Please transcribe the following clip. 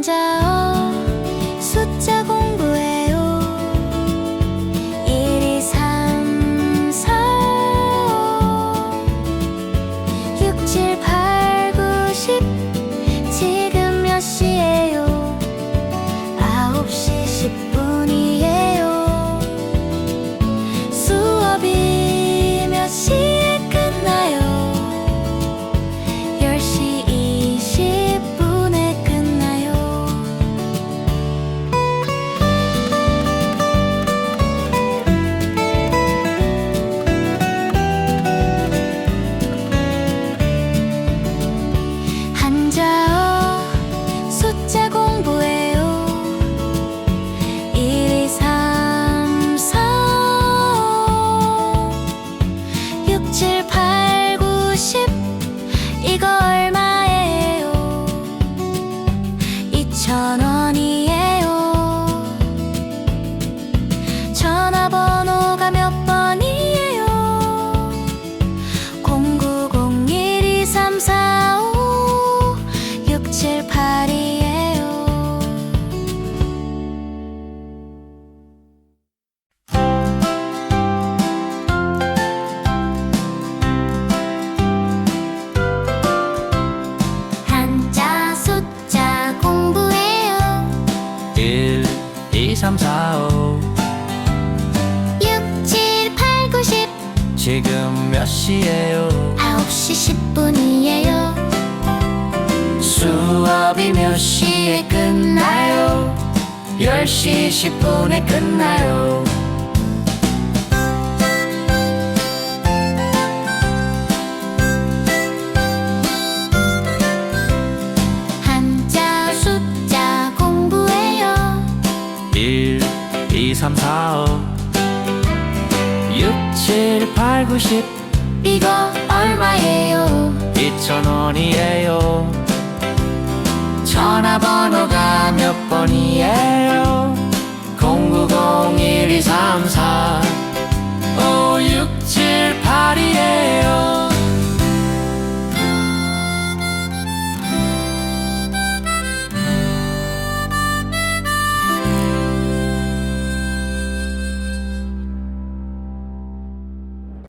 혼자 090-1234-5678이에요. 한자 숫자 공부해요. 1, 2, 3, 4, 5 6, 7, 8, 9, 10 지금 몇 시예요? 10시 10분에 끝나요. 한자 숫자 공부해요. 1, 2, 3, 4, 5 6, 7, 8, 9, 10 이거 얼마예요? 2,000원이에요. 전화번호가 몇 번이에요? 090-1234 5678이에요